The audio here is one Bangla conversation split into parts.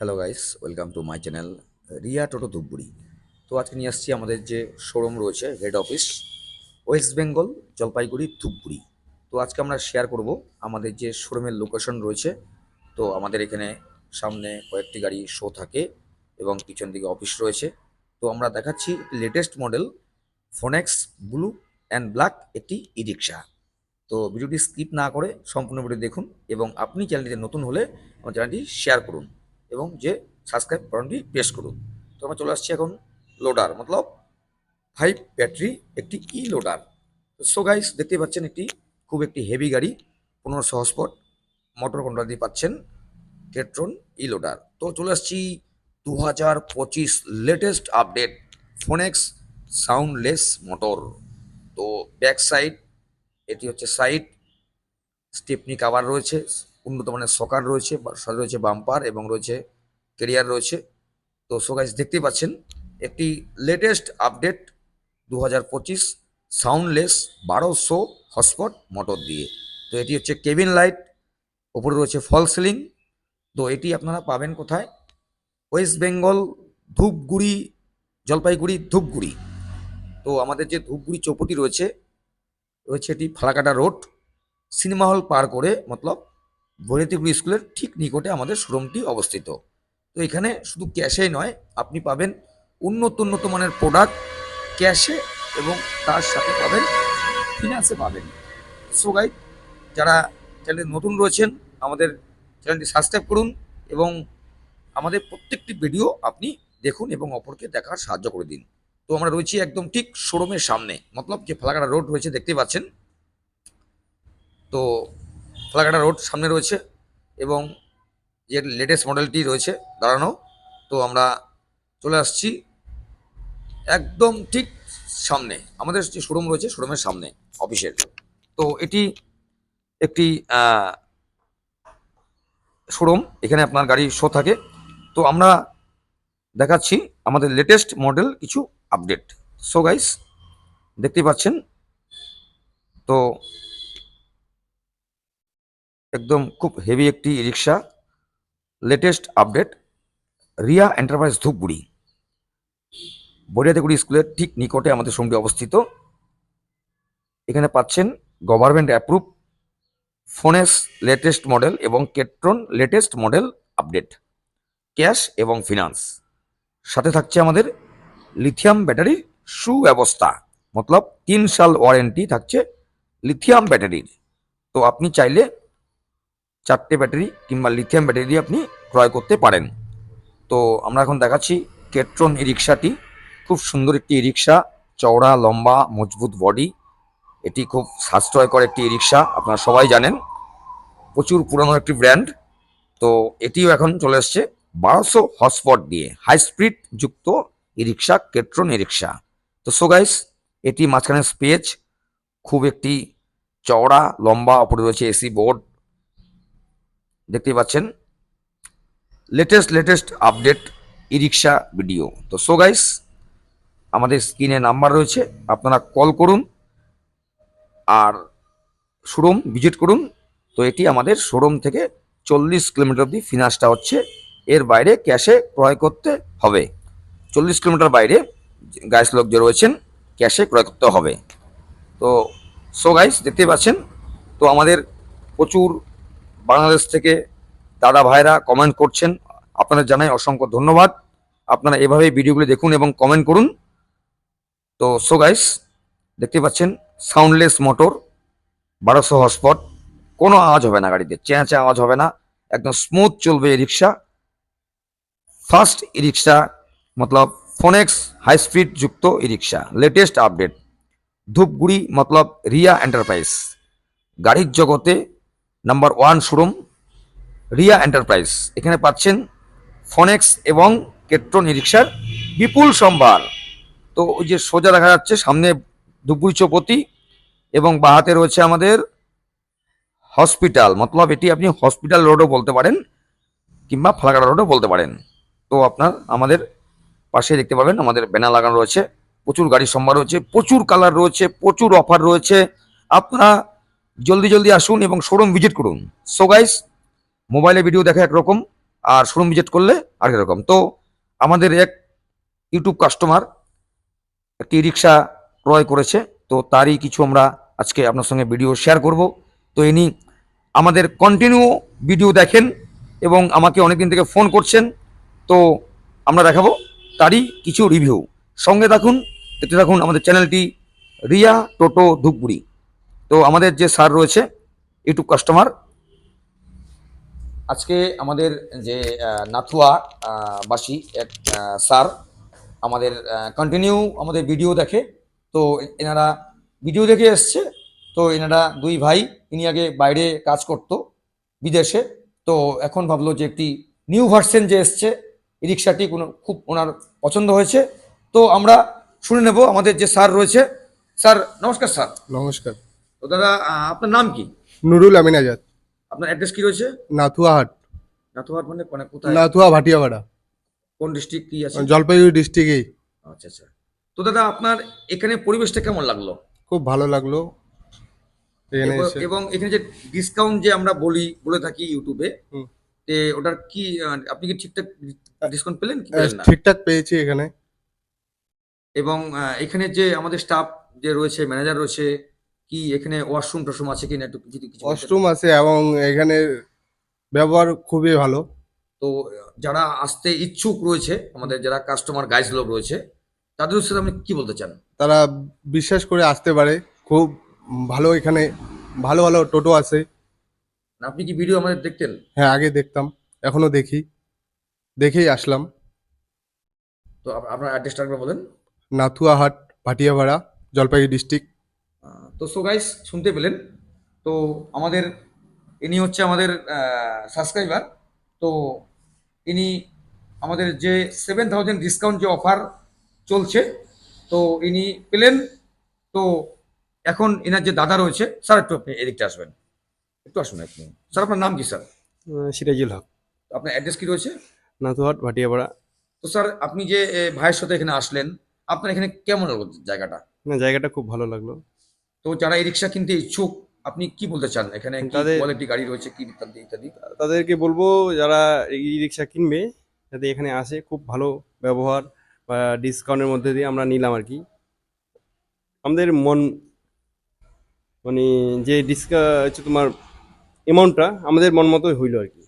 Hello guys welcome to my channel Riya Toto Dhupguri তো আজকে নিয়ে আসছি আমাদের যে শোরুম রয়েছে head office West Bengal Jalpaiguri Dhupguri তো আজকে আমরা শেয়ার করব আমাদের যে শোরুমের লোকেশন রয়েছে। তো আমাদের এখানে সামনে কয়েকটি গাড়ি শো থাকে এবং পিছন দিকে অফিস রয়েছে। তো আমরা দেখাচ্ছি লেটেস্ট মডেল ফোনেক্স ব্লু অ্যান্ড ব্ল্যাক একটি ই রিক্সা তো ভিডিওটি স্কিপ না করে সম্পূর্ণ ভিডিও দেখুন এবং আপনি চ্যানেলটিতে নতুন হলে আমার চ্যানেলটি শেয়ার করুন। এবং যে সাবস্ক্রাইব বাটনটি প্রেস করুন। তো আমরা চলে আসছি এখন লোডার মতলব ফাইভ ব্যাটারি একটি ই লোডার সো গাইস দেখতে পাচ্ছেন একটি খুব একটি হেভি গাড়ি পনেরোশো হসপট মোটর কন্ট্রোল দিয়ে পাচ্ছেন টেট্রন ই লোডার তো চলে আসছি দু হাজার পঁচিশ লেটেস্ট আপডেট ফোনেক্স সাউন্ডলেস মোটর তো ব্যাক সাইড এটি হচ্ছে সাইড স্টেপনি কাভার রয়েছে। উন্নত মানের সকার রয়েছে রয়েছে বাম্পার এবং রয়েছে কেরিয়ার রয়েছে। তো সো গাইস দেখতেই পাচ্ছেন, একটি লেটেস্ট আপডেট দু হাজার পঁচিশ সাউন্ডলেস বারোশো হটস্পট মোটর দিয়ে। তো এটি হচ্ছে কেবিন লাইট ওপরে রয়েছে ফল সিলিং তো এটি আপনারা পাবেন কোথায়? West Bengal Dhupguri, Jalpaiguri Dhupguri. তো আমাদের যে ধূপগুড়ি চৌপটি রয়েছে রয়েছে এটি ফালাকাটা রোড, সিনেমা হল পার করে, মতলব বৈরাতিগুড়ি স্কুলের ঠিক নিকটে আমাদের শোরুমটি অবস্থিত। তো এখানে শুধু ক্যাশেই নয়, আপনি পাবেন উন্নত উন্নত মানের প্রোডাক্ট ক্যাশে এবং তার সাথে পাবেন ফিনান্সে পাবেন। সো গাই যারা চ্যানেলে নতুন রয়েছেন, আমাদের চ্যানেলটি সাবস্ক্রাইব করুন এবং আমাদের প্রত্যেকটি ভিডিও আপনি দেখুন এবং অপরকে দেখার সাহায্য করে দিন। তো আমরা রয়েছি একদম ঠিক শোরুমের সামনে, মতলব যে ফালাকাটা রোড রয়েছে দেখতে পাচ্ছেন। তো ফালাকাটা রোড সামনে রয়েছে এবং যে লেটেস্ট মডেলটি রয়েছে দাঁড়ানো, তো আমরা চলে আসছি একদম ঠিক সামনে। আমাদের যে শোরুম রয়েছে শোরুমের সামনে অফিসের তো এটি একটি শোরুম এখানে আপনার গাড়ি শো থাকে। তো আমরা দেখাচ্ছি আমাদের লেটেস্ট মডেল কিছু আপডেট সো গাইস দেখতে পাচ্ছেন? তো একদম খুব হেভি একটি rickshaw latest update Riya enterprise Dhupguri. বরিয়াতেগুড়ি স্কুলের ঠিক নিকটে আমাদের সঙ্গে অবস্থিত। এখানে পাচ্ছেন গভর্নমেন্ট অ্যাপ্রুভ ফোনেস লেটেস্ট মডেল এবং কেট্রন লেটেস্ট মডেল আপডেট ক্যাশ এবং ফিনান্স সাথে থাকছে আমাদের লিথিয়াম ব্যাটারির সুব্যবস্থা। মতলব তিন সাল ওয়ারেন্টি থাকছে লিথিয়াম ব্যাটারির তো আপনি চাইলে চারটে ব্যাটারি কিংবা লিথিয়াম ব্যাটারি আপনি ক্রয় করতে পারেন। তো আমরা এখন দেখাচ্ছি কেট্রন ই রিক্সাটি খুব সুন্দর একটি রিক্সা চওড়া, লম্বা, মজবুত বডি এটি খুব সাশ্রয়কর একটি রিক্সা আপনারা সবাই জানেন। প্রচুর পুরনো একটি ব্র্যান্ড তো এটিও এখন চলে এসছে বারোশো হটস্পট দিয়ে। হাই স্পিড যুক্ত ই রিক্সা কেট্রন ই রিক্সা তো সো গাইস এটি মাঝখানে স্পেজ খুব একটি চওড়া, লম্বা, ওপরে রয়েছে এসি বোর্ড দেখতেই পাচ্ছেন। Latest latest update e rickshaw video তো সো গাইস আমাদের স্ক্রিনে নাম্বার রয়েছে, আপনারা কল করুন আর শোরুম ভিজিট করুন। তো এটি আমাদের শোরুম থেকে চল্লিশ কিলোমিটার অব্দি ফিনান্সটা হচ্ছে, এর বাইরে ক্যাশে ক্রয় করতে হবে। চল্লিশ কিলোমিটার বাইরে গাইস লোক যে রয়েছেন ক্যাশে ক্রয় করতে হবে। তো সো গাইস দেখতে পাচ্ছেন, তো আমাদের প্রচুর বাংলাদেশ থেকে দাদা ভাইরা কমেন্ট করছেন, আপনাদের জানাই অসংখ্য ধন্যবাদ। আপনারা এভাবেই ভিডিওগুলো দেখুন এবং কমেন্ট করুন। তো সো গাইস দেখতে পাচ্ছেন সাউন্ডলেস মোটর বারোশো হসপট কোনো আওয়াজ হবে না গাড়িতে চেঁচে আওয়াজ হবে না, একদম স্মুথ চলবে এই রিক্সা। ফার্স্ট ই রিক্সা, মতলব ফোনেক্স হাই স্পিড যুক্ত e rickshaw latest update Dhupguri, মতলব রিয়া এন্টারপ্রাইজ গাড়ির জগতে number one showroom Riya enterprise এখানে পাচ্ছেন ফোনেক্স এবং কেট্রন রিক্সার বিপুল সম্ভার। তো ওই যে সোজা দেখা যাচ্ছে, সামনে ধূপগুড়ি চৌপতি এবং বাহাতে রয়েছে আমাদের হসপিটাল। মতলব এটি আপনি হসপিটাল রোডও বলতে পারেন, কিংবা ফালাকাটা রোডও বলতে পারেন। তো আপনার আমাদের পাশে দেখতে পাবেন, আমাদের ব্যানার লাগানো রয়েছে, প্রচুর গাড়ির সম্ভার রয়েছে, প্রচুর কালার রয়েছে, প্রচুর অফার রয়েছে। আপনারা জলদি জলদি আসুন এবং শোরুম ভিজিট করুন। সো গাইস মোবাইলে ভিডিও দেখা একরকম, আর শোরুম ভিজিট করলে আর এরকম তো আমাদের এক ইউটিউব কাস্টমার একটি রিক্সা ক্রয় করেছে, তো তারই কিছু আমরা আজকে আপনার সঙ্গে ভিডিও শেয়ার করব। তো ইনি আমাদের কন্টিনিউ ভিডিও দেখেন এবং আমাকে অনেকদিন থেকে ফোন করছেন। তো আমরা দেখাবো তারই কিছু রিভিউ সঙ্গে থাকুন, দেখতে থাকুন আমাদের চ্যানেলটি রিয়া টোটো ধূপগুড়ি। তো আমাদের যে স্যার রয়েছে, ইউটিউব কাস্টমার আজকে আমাদের যে নাথুয়া বাসী, এক স্যার আমাদের কন্টিনিউ আমাদের ভিডিও দেখে। তো এনারা ভিডিও দেখে এসছে। তো এনারা দুই ভাই, ইনি আগে বাইরে কাজ করতো বিদেশে। তো এখন ভাবলো যে একটি নিউ ভার্সন যে এসছে, রিক্সাটি কোনো, খুব ওনার পছন্দ হয়েছে। তো আমরা শুনে নেব আমাদের যে স্যার রয়েছে। স্যার, নমস্কার স্যার। নমস্কার। তো দাদা আপনার নাম কি? নুরুল আমিন আজাদ। আপনার অ্যাড্রেস কি রয়েছে? নাথুয়াহাট। নাথুয়ার মানে মানে কোথায়? নাথুয়া ভাটিয়াপাড়া। কোন ডিস্ট্রিক্ট কি আছে? জলপাইগুড়ি ডিস্ট্রিক্টেই আচ্ছা আচ্ছা। তো দাদা আপনার এখানে পরিবেশটা কেমন লাগল? খুব ভালো লাগল। এখানে এবং- এসে এবং এখানে যে ডিসকাউন্ট যে আমরা বলি বলে থাকি ইউটিউবে হুম। তে ওটার কি আহ, আপনি কি ঠিকঠাক ডিসকাউন্ট পেলেন কি পেলেন না? ঠিকঠাক পেয়েছি এখানে। এবং আহ, এখানে যে আমাদের স্টাফ যে রয়েছে ম্যানেজার রয়েছে কি এখানে ওয়াশরুম টশরুম আছে কিনা একটু কিছু কিছু ওয়াশরুম আছে এবং এখানে ব্যবহার খুবই ভালো। তো যারা আসতে ইচ্ছুক রয়েছে আমাদের যারা কাস্টমার গাইস লোক রয়েছে তাদের সাথে আপনি কি বলতে চান? তারা বিশ্বাস করে আসতে পারে। খুব ভালো এখানে ভালো ভালো টোটো আছে। আপনি কি ভিডিও আমাদের দেখতেন? হ্যাঁ আগে দেখতাম এখনও দেখি। দেখেই আসলাম। তো আপ- আপনার অ্যাড্রেসটা একবার বলেন। নাথুয়াহাট ভাটিয়াপাড়া জলপাইগুড়ি ডিস্ট্রিক্ট তো সো গাইস শুনতে পেলেন? তো আমাদের ইনি হচ্ছে আমাদের সাবস্ক্রাইবার তো ইনি আমাদের যে সেভেন থাউজেন্ড ডিসকাউন্ট যে অফার চলছে তো ইনি পেলেন। তো এখন এনার যে দাদা রয়েছে স্যার একটু আপনি এদিকটা আসবেন। একটু আসুন আপনি স্যার আপনার নাম কি স্যার সিরাজুল হক। আপনার অ্যাড্রেস কি রয়েছে? নাথুহাট ভাটিয়াপাড়া। তো স্যার আপনি যে ভাইয়ের সাথে এখানে আসলেন আপনার এখানে কেমন লাগল জায়গাটা? না জায়গাটা খুব ভালো লাগল। তো যারা এই রিক্সা কিনতে ইচ্ছুক আপনি কি বলতে চান? এখানে তাদের- কোয়ালিটি গাড়ি রয়েছে কি ইত্যাদি ইত্যাদি? তাদেরকে বলব যারা ই রিক্সা কিনবে যাতে এখানে আসে খুব ভালো ব্যবহার বা ডিসকাউন্টের মধ্যে দিয়ে আমরা নিলাম আর কি। আমাদের মন মানে যে ডিসকা হচ্ছে তোমার অ্যামাউন্টটা আমাদের মন মতোই হইল আর কি।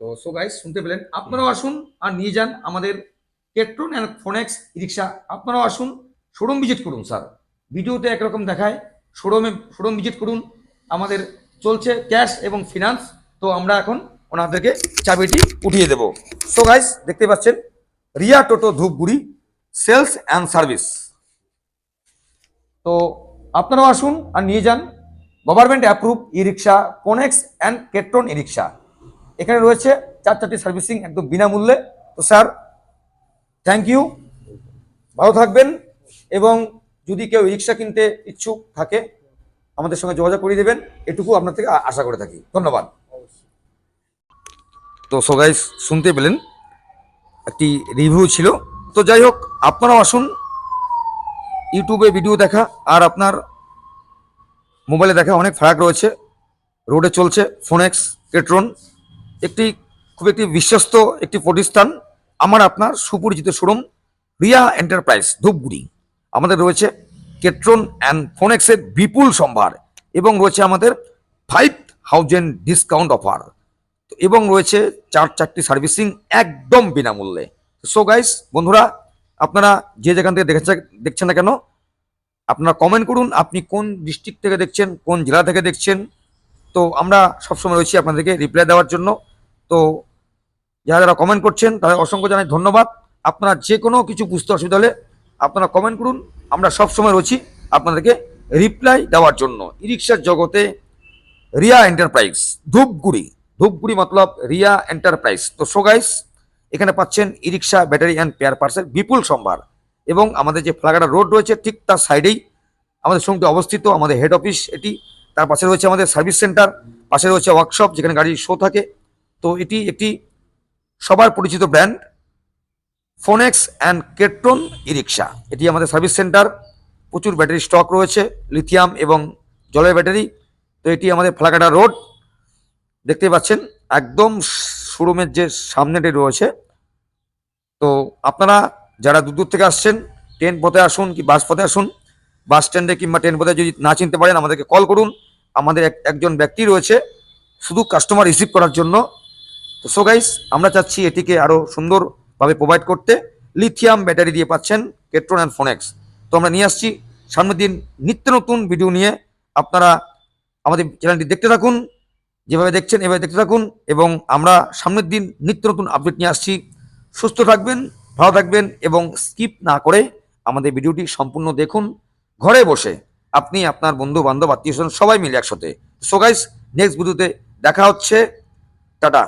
তো সো গাইস শুনতে পেলেন। আপনারাও আসুন আর নিয়ে যান আমাদের কেট্রন অ্যান্ড ফোনেক্স রিক্সা। আপনারাও আসুন শোরুম ভিজিট করুন স্যার ভিডিওতে একরকম দেখায়। শোরুমে, শোরুম ভিজিট করুন। আমাদের চলছে ক্যাশ এবং ফিনান্স। তো আমরা এখন ওনাদেরকে চাবিটি উঠিয়ে দেব। সো গাইস দেখতে পাচ্ছেন, Riya Toto Dhupguri, sales and service. তো আপনারাও আসুন আর নিয়ে যান। গভর্নমেন্ট অ্যাপ্রুভ ই রিক্সা কোনেক্স অ্যান্ড কেট্রন ই রিক্সা এখানে রয়েছে চার চারটি সার্ভিসিং একদম বিনামূল্যে। তো স্যার থ্যাংক ইউ ভালো থাকবেন এবং যদি কেউ রিক্সা কিনতে ইচ্ছুক থাকে, আমাদের সঙ্গে যোগাযোগ করিয়ে দেবেন। এটুকু আপনার থেকে আশা করে থাকি। ধন্যবাদ। তো সো গাইস শুনতে পেলেন, একটি রিভিউ ছিল। তো যাই হোক, আপনারাও আসুন, ইউটিউবে ভিডিও দেখা, আর আপনার মোবাইলে দেখা অনেক ফারাক রয়েছে। রোডে চলছে ফোনেক্স কেট্রন একটি খুব একটি বিশ্বস্ত একটি প্রতিষ্ঠান, আমার, আপনার সুপরিচিত শোরুম রিয়া এন্টারপ্রাইজ ধূপগুড়ি। আমাদের রয়েছে কেট্রন অ্যান্ড ফোনেক্সের বিপুল সম্ভার এবং রয়েছে আমাদের ফাইভ থাউজেন্ড ডিসকাউন্ট অফার। এবং রয়েছে চার চারটি সার্ভিসিং একদম বিনামূল্যে। সো গাইস বন্ধুরা, আপনারা যে যেখান থেকে দেখেছে দেখছেন না কেন, আপনারা কমেন্ট করুন, আপনি কোন ডিস্ট্রিক্ট থেকে দেখছেন, কোন জেলা থেকে দেখছেন। তো আমরা সবসময় রয়েছি আপনাদেরকে রিপ্লাই দেওয়ার জন্য। তো যারা যারা কমেন্ট করছেন, তাদের অসংখ্য জানাই ধন্যবাদ। আপনারা যে কোনো কিছু বুঝতে অসুবিধা হলে আপনারা কমেন্ট করুন। আমরা সবসময় রয়েছি আপনাদেরকে রিপ্লাই দেওয়ার জন্য। ই রিক্সার জগতে রিয়া এন্টারপ্রাইজ ধূপগুড়ি। ধূপগুড়ি মতলব রিয়া এন্টারপ্রাইজ তো সো গাইস এখানে পাচ্ছেন e rickshaw battery and pair parcel বিপুল সম্ভার। এবং আমাদের যে ফ্লাগাটা রোড রয়েছে, ঠিক তার সাইডেই আমাদের শোরুমটি অবস্থিত, আমাদের হেড অফিস এটি। তার পাশে রয়েছে আমাদের সার্ভিস সেন্টার পাশে রয়েছে ওয়ার্কশপ যেখানে গাড়ির শো থাকে। তো এটি একটি সবার পরিচিত brand Phonex and Ketron e rickshaw এটি আমাদের সার্ভিস সেন্টার প্রচুর ব্যাটারি স্টক রয়েছে লিথিয়াম এবং জলের ব্যাটারি। তো এটি আমাদের ফ্লাকাটা রোড দেখতে পাচ্ছেন, একদম শোরুমের যে সামনেটি রয়েছে। তো আপনারা যারা দূর দূর থেকে আসছেন ট্রেন পথে আসুন কি বাস পথে আসুন বাস স্ট্যান্ডে কিংবা ট্রেন পথে যদি না চিনতে পারেন, আমাদেরকে কল করুন। আমাদের এক- একজন ব্যক্তি রয়েছে, শুধু কাস্টমার রিসিভ করার জন্য। তো সো গাইস আমরা চাচ্ছি এটিকে আরও সুন্দরভাবে প্রোভাইড করতে। লিথিয়াম ব্যাটারি দিয়ে পাচ্ছেন কেট্রন অ্যান্ড ফোনেক্স তো আমরা নিয়ে আসছি। সামনের দিন নিত্য নতুন ভিডিও নিয়ে আপনারা আমাদের চ্যানেলটি দেখতে থাকুন, যেভাবে দেখছেন এভাবে দেখতে থাকুন এবং আমরা সামনের দিন নিত্য নতুন আপডেট নিয়ে আসছি। সুস্থ থাকবেন, ভালো থাকবেন এবং স্কিপ না করে আমাদের ভিডিওটি সম্পূর্ণ দেখুন। ঘরে বসে আপনি, আপনার বন্ধু, বান্ধব আত্মীয় স্বজন সবাই মিলে একসাথে। সো গাইস নেক্সট ভিডিওতে দেখা হচ্ছে। টাটা।